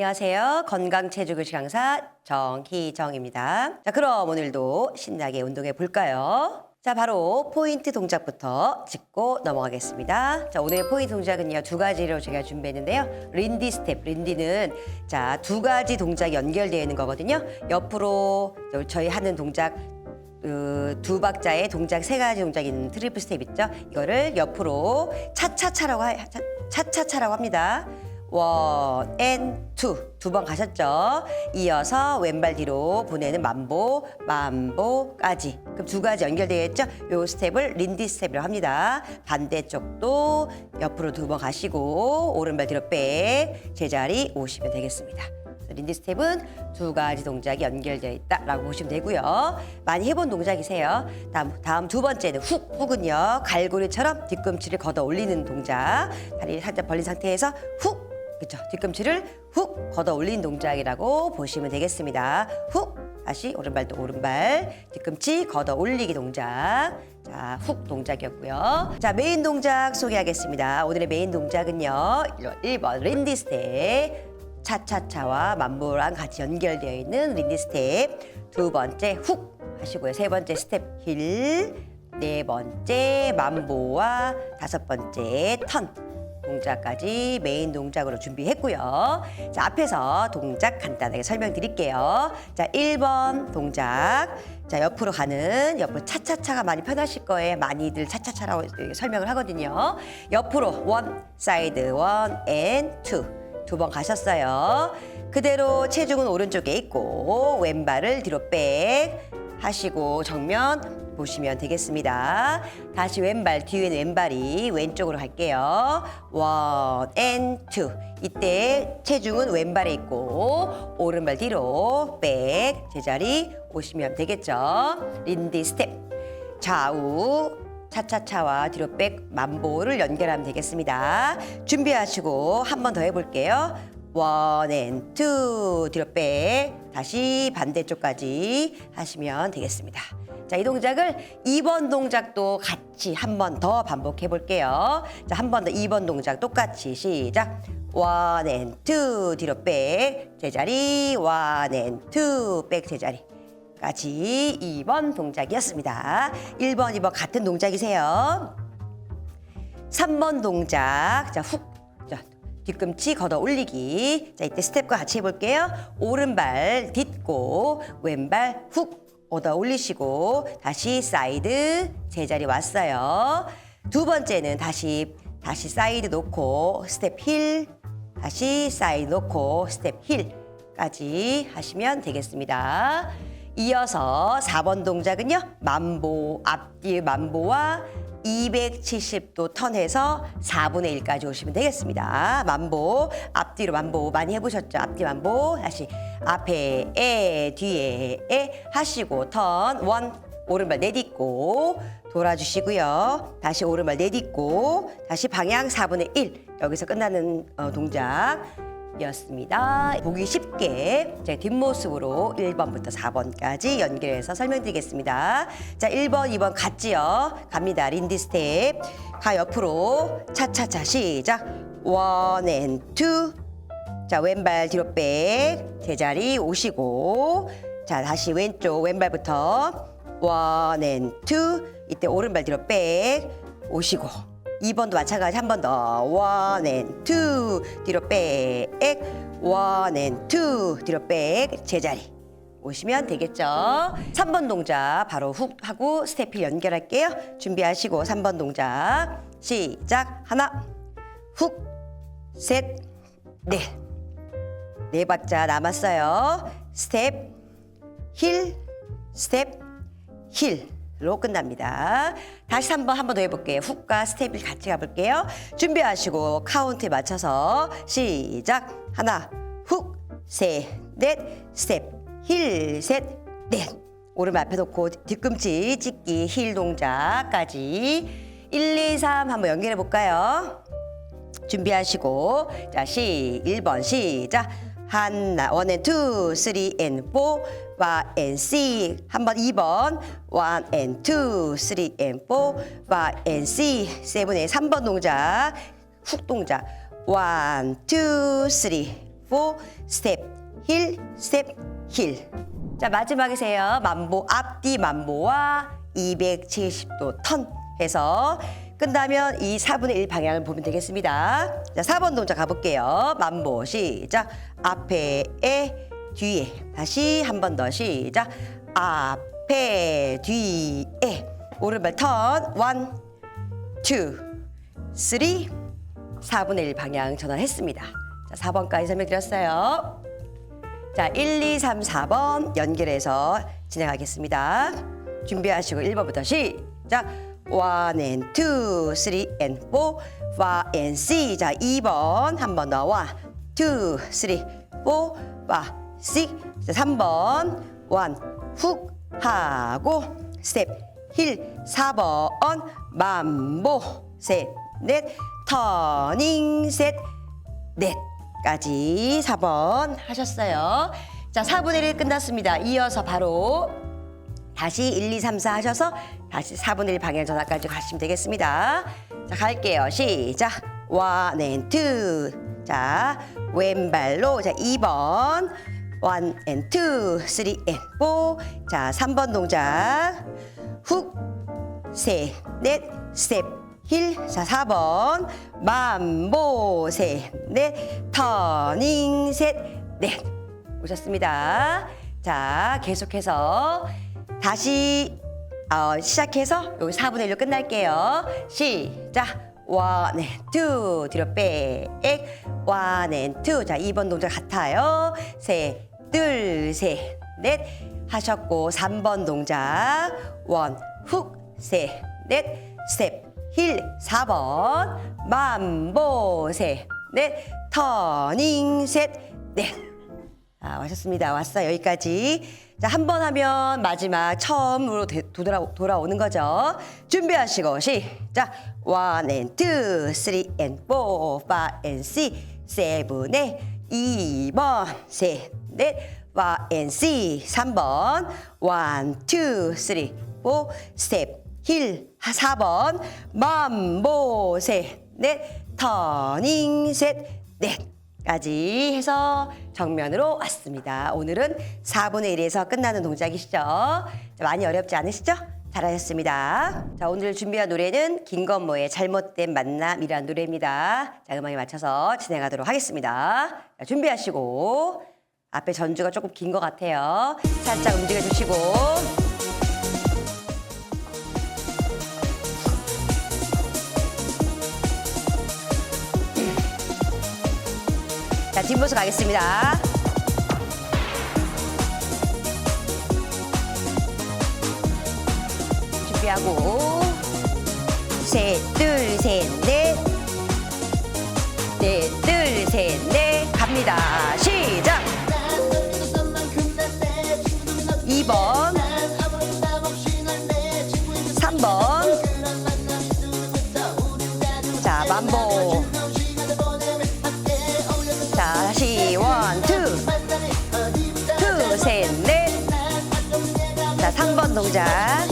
안녕하세요. 건강 체조교실 강사 정희정입니다. 자, 그럼 오늘도 신나게 운동해 볼까요? 자, 바로 포인트 동작부터 짚고 넘어가겠습니다. 자, 오늘 포인트 동작은요, 두 가지로 제가 준비했는데요. 린디 스텝, 린디는 자, 두 가지 동작이 연결되어 있는 거거든요. 옆으로 저희 하는 동작 그, 두 박자의 동작 세 가지 동작 있는 트리플 스텝 있죠? 이거를 옆으로 차차차라고 하, 차- 차차차라고 합니다. 원, 앤, 투. 두 번 가셨죠? 이어서 왼발 뒤로 보내는 만보, 만보까지. 그럼 두 가지 연결되어 있죠? 요 스텝을 린디 스텝이라고 합니다. 반대쪽도 옆으로 두 번 가시고, 오른발 뒤로 백, 제자리 오시면 되겠습니다. 린디 스텝은 두 가지 동작이 연결되어 있다라고 보시면 되고요. 많이 해본 동작이세요. 다음, 다음 두 번째는 훅. 훅은요. 갈고리처럼 뒤꿈치를 걷어 올리는 동작. 다리를 살짝 벌린 상태에서 훅. 그렇죠. 뒤꿈치를 훅 걷어 올리는 동작이라고 보시면 되겠습니다. 훅. 다시 오른발도 오른발. 뒤꿈치 걷어 올리기 동작. 자, 훅 동작이었고요. 자, 메인 동작 소개하겠습니다. 오늘의 메인 동작은요. 1번 랜디 스텝. 차차차와 만보랑 같이 연결되어 있는 린디 스텝 두 번째 훅 하시고요 세 번째 스텝 힐 네 번째 만보와 다섯 번째 턴 동작까지 메인 동작으로 준비했고요. 자, 앞에서 동작 간단하게 설명드릴게요. 자, 1번 동작. 자, 옆으로 가는 옆으로 차차차가 많이 편하실 거예요. 많이들 차차차라고 설명을 하거든요. 옆으로 원, 사이드 원, 앤 투. 두 번 가셨어요. 그대로 체중은 오른쪽에 있고 왼발을 뒤로 백 하시고 정면 보시면 되겠습니다. 다시 왼발 뒤에는 왼발이 왼쪽으로 갈게요. 원, 앤, 투. 이때 체중은 왼발에 있고 오른발 뒤로 백 제자리 오시면 되겠죠. 린디 스텝. 좌우 차차차와 뒤로 백 만보를 연결하면 되겠습니다. 준비하시고 한 번 더 해볼게요. 원, 앤, 투, 뒤로 백. 다시 반대쪽까지 하시면 되겠습니다. 자, 이 동작을 2번 동작도 같이 한 번 더 반복해 볼게요. 자, 한 번 더 2번 동작 똑같이 시작. 원, 앤, 투, 뒤로 백. 제자리, 원, 앤, 투, 백, 제자리. 까지 2번 동작이었습니다. 1번, 2번 같은 동작이세요. 3번 동작. 자, 훅. 자, 뒤꿈치 걷어 올리기. 자, 이때 스텝과 같이 해볼게요. 오른발 딛고, 왼발 훅 걷어 올리시고, 다시 사이드 제자리 왔어요. 두 번째는 다시, 다시 사이드 놓고, 스텝 힐, 다시 사이드 놓고, 스텝 힐까지 하시면 되겠습니다. 이어서 4번 동작은요. 만보, 앞뒤 만보와 270도 턴해서 4분의 1까지 오시면 되겠습니다. 만보, 앞뒤로 만보 많이 해보셨죠? 앞뒤 만보, 다시 앞에 에, 뒤에 에 하시고 턴, 원, 오른발 내딛고 돌아주시고요. 다시 오른발 내딛고 다시 방향 4분의 1 여기서 끝나는 어, 동작. 이었습니다. 보기 쉽게 제 뒷모습으로 1번부터 4번까지 연결해서 설명드리겠습니다. 자, 1번, 2번 같지요? 갑니다. 린디 스텝. 가 옆으로 차차차 시작. 원, 앤, 투. 자, 왼발 뒤로 백. 제자리 오시고. 자, 다시 왼쪽 왼발부터 원, 앤, 투. 이때 오른발 뒤로 백. 오시고. 2번도 마찬가지 한 번 더. 원, 앤, 투. 뒤로 백. 원, 앤, 투. 뒤로 백. 제자리. 오시면 되겠죠. 3번 동작 바로 훅 하고 스텝힐 연결할게요. 준비하시고 3번 동작 시작. 하나, 훅, 셋, 넷. 네 박자 남았어요. 스텝, 힐, 스텝, 힐 로 끝납니다. 다시 한번 한 번 더 해볼게요. 훅과 스텝을 같이 가볼게요. 준비하시고 카운트에 맞춰서 시작. 하나, 훅, 셋, 넷, 스텝, 힐, 셋, 넷. 오른발 앞에 놓고 뒤꿈치 찍기 힐 동작까지 1, 2, 3 한번 연결해 볼까요? 준비하시고 자, 시 1번 시작. 하나, 원, 앤, 투, 쓰리, 앤, 포, 와, 앤, 시. 한번 2번, 원, 앤, 투, 쓰리, 앤, 포, 와, 앤, 시. 세븐, 앤, 3번 동작, 훅 동작. 원, 투, 쓰리, 포 스텝 힐 스텝 힐. 자 마지막이세요. 만보 앞뒤 만보와 270도 턴 해서 끝나면 이 4분의 1 방향을 보면 되겠습니다. 자 4번 동작 가볼게요. 만보 시작. 앞에 에 뒤에 다시 한 번 더 시작. 앞에 뒤에 오른발 턴 원, 투, 쓰리, 4분의 1 방향 전환했습니다. 자, 4번까지 설명드렸어요. 자, 1, 2, 3, 4번 연결해서 진행하겠습니다. 준비하시고 1번부터 시작. 1 and 2, 3 and 4, 5 and C. 자, 2번 한 번 더. 1, 2, 3, 4, 5, 6. 자, 3번. 1, 훅 하고 스텝 힐 4번 만보 셋 넷 터닝 셋 넷 까지 4번 하셨어요. 자, 4분의 1 끝났습니다. 이어서 바로 다시 1, 2, 3, 4 하셔서 다시 4분의 1 방향 전환까지 가시면 되겠습니다. 자, 갈게요. 시작. 원앤 투. 자, 왼발로 자, 2번. 원 앤 투, 쓰리 앤 포. 자, 3번 동작. 훅. 셋, 넷, 스텝, 힐. 자, 4번. 만보, 셋, 넷, 터닝, 셋, 넷. 오셨습니다. 자, 계속해서 다시 어, 시작해서 여기 4분의 1로 끝날게요. 시작. 원, 앤, 투, 뒤로 백, 원, 앤, 투. 자, 2번 동작 같아요. 셋, 둘, 셋, 넷 하셨고 3번 동작 원, 훅, 셋, 넷, 스텝, 힐 4번 만보 셋, 넷, 터닝 셋, 넷 아, 왔습니다. 왔어요. 여기까지. 자, 한 번 하면 마지막 처음으로 되, 돌아, 돌아오는 거죠. 준비하시고 시작. 원앤 투, 쓰리 앤 포, 파앤 시, 세븐 에 2번, 셋, 넷, 와앤 시, 3번, 원, 투, 쓰리, 포, 스텝, 힐, 4번, 만보, 셋, 넷, 터닝, 셋, 넷. 까지 해서 정면으로 왔습니다. 오늘은 4분의 1에서 끝나는 동작이시죠? 자, 많이 어렵지 않으시죠? 잘하셨습니다. 자, 오늘 준비한 노래는 김건모의 잘못된 만남이라는 노래입니다. 자, 음악에 맞춰서 진행하도록 하겠습니다. 자, 준비하시고 앞에 전주가 조금 긴 것 같아요. 살짝 움직여 주시고 자, 뒷모습 가겠습니다. 준비하고 셋, 둘, 셋, 넷. 넷, 둘, 셋, 넷. 갑니다. 시작. 2번. 3번. 자, 만보. 자, 다시 원, 투. 투, 셋, 넷. 자, 3번 동작.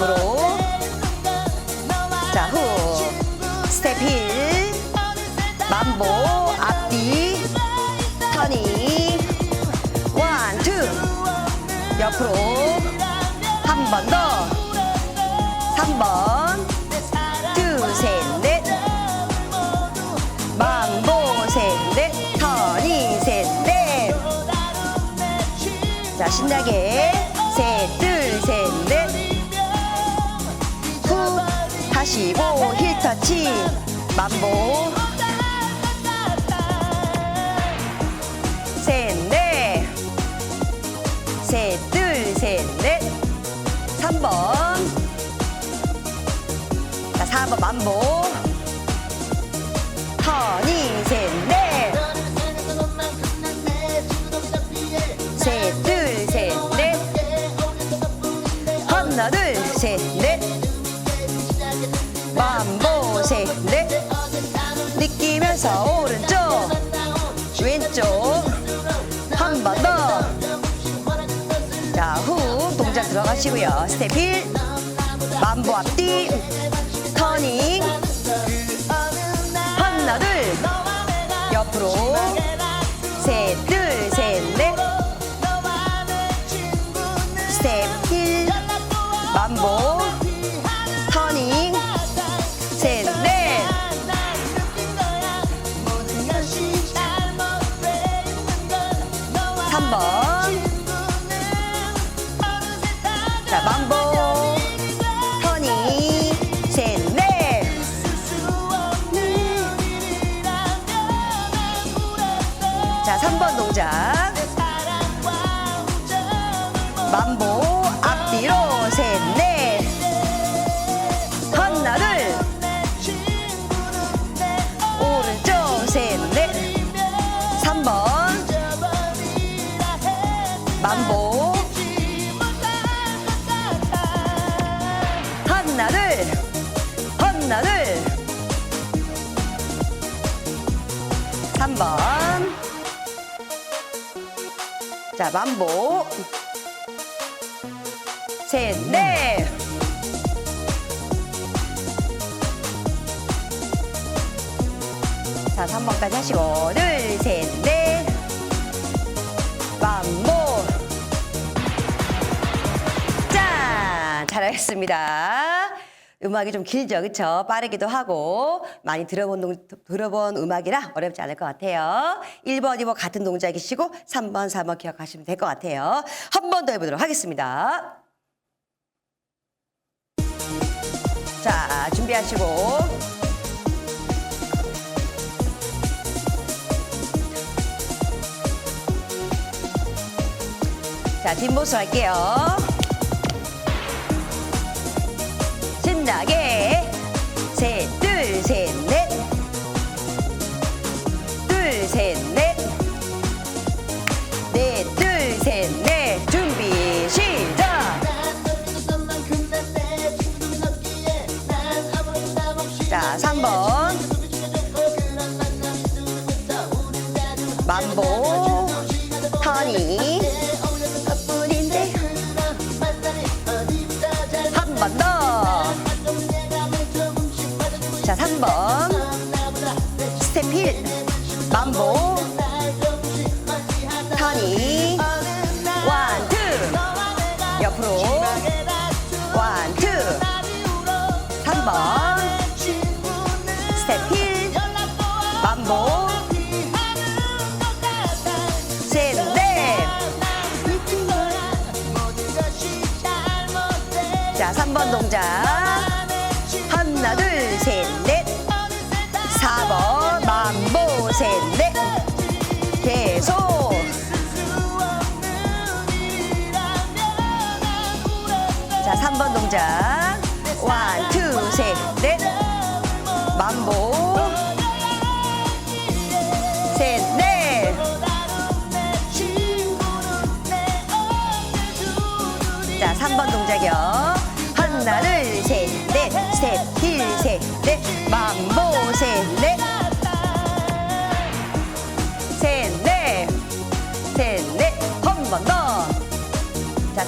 옆으로. 자, 후. 스텝 힐. 만보, 앞뒤. 터닝. 원, 투. 옆으로. 한 번 더. 3번. 둘, 셋, 넷. 만보, 셋, 넷. 터닝, 셋, 넷. 자, 신나게. 셋, 둘, 셋, 넷. 후. 하시고, 힐 터치. 만보. 셋, 넷. 셋, 둘, 셋, 넷. 3번. 자, 4번 만보. 터닝, 셋, 넷. 셋, 둘, 셋, 넷. 하나 둘셋넷 느끼면서 오른쪽 왼쪽 한 번 더. 자, 후 동작 들어가시고요. 스텝 1. 만보 앞뒤. 터닝. 하나, 둘. 옆으로. 셋, 둘, 셋, 넷. 스텝 1. 만보. 3번. 자, 만보. 셋, 넷. 자, 3번까지 하시고. 둘, 셋, 넷. 만보. 짠! 잘하셨습니다. 음악이 좀 길죠, 그쵸? 빠르기도 하고, 많이 들어본, 동, 들어본 음악이라 어렵지 않을 것 같아요. 1번, 2번 같은 동작이시고, 3번, 4번 기억하시면 될 것 같아요. 한 번 더 해보도록 하겠습니다. 자, 준비하시고. 자, 뒷모습 할게요. 신나게. 셋, 둘, 셋, 넷. 둘, 셋, 넷. 넷, 둘, 셋, 넷. 준비, 시작. 자, 3번. 3번 동작. 하나, 둘, 셋, 넷. 4번. 만보, 셋, 넷. 계속. 자, 3번 동작.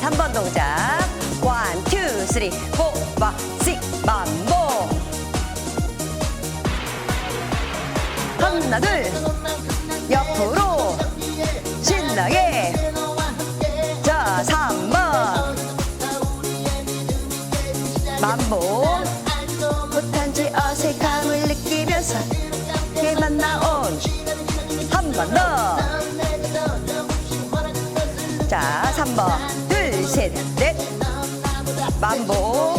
3번 동작. 원, 투, 쓰리, 포, 마, 식, 만보. 하나, 둘. 옆으로. 신나게. 자, 3번. 만보. 못한지 어색함을 느끼면서 걔만 나온 한 번 더. 자, 3번. 둘, 셋, 넷. 만보.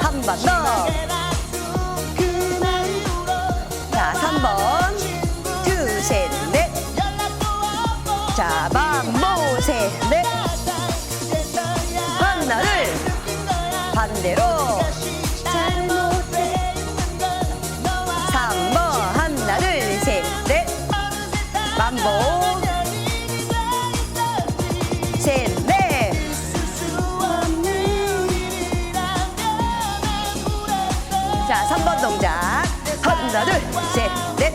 한 번 더. 자, 3번 동작. 하나, 둘, 셋, 넷.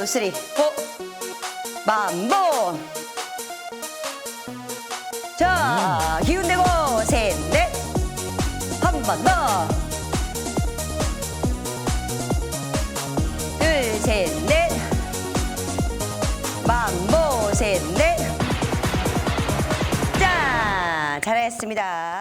투, 쓰리, 포. 만보. 자, 기운 내고 셋, 넷. 한 번 더. 둘, 셋, 넷. 만보, 셋, 넷. 자, 잘했습니다.